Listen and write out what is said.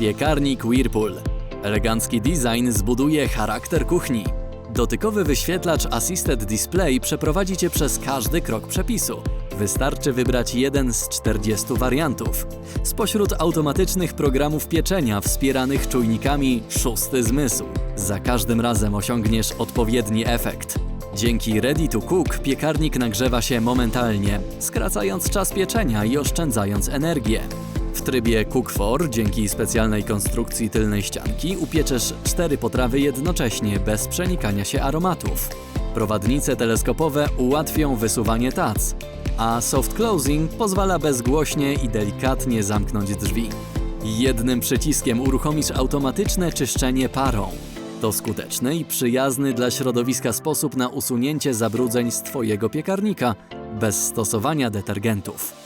Piekarnik Whirlpool. Elegancki design zbuduje charakter kuchni. Dotykowy wyświetlacz Assisted Display przeprowadzi Cię przez każdy krok przepisu. Wystarczy wybrać jeden z 40 wariantów. Spośród automatycznych programów pieczenia wspieranych czujnikami szósty zmysł. Za każdym razem osiągniesz odpowiedni efekt. Dzięki Ready to Cook piekarnik nagrzewa się momentalnie, skracając czas pieczenia i oszczędzając energię. W trybie Cook for, dzięki specjalnej konstrukcji tylnej ścianki, upieczesz cztery potrawy jednocześnie, bez przenikania się aromatów. Prowadnice teleskopowe ułatwią wysuwanie tac, a soft closing pozwala bezgłośnie i delikatnie zamknąć drzwi. Jednym przyciskiem uruchomisz automatyczne czyszczenie parą. To skuteczny i przyjazny dla środowiska sposób na usunięcie zabrudzeń z Twojego piekarnika bez stosowania detergentów.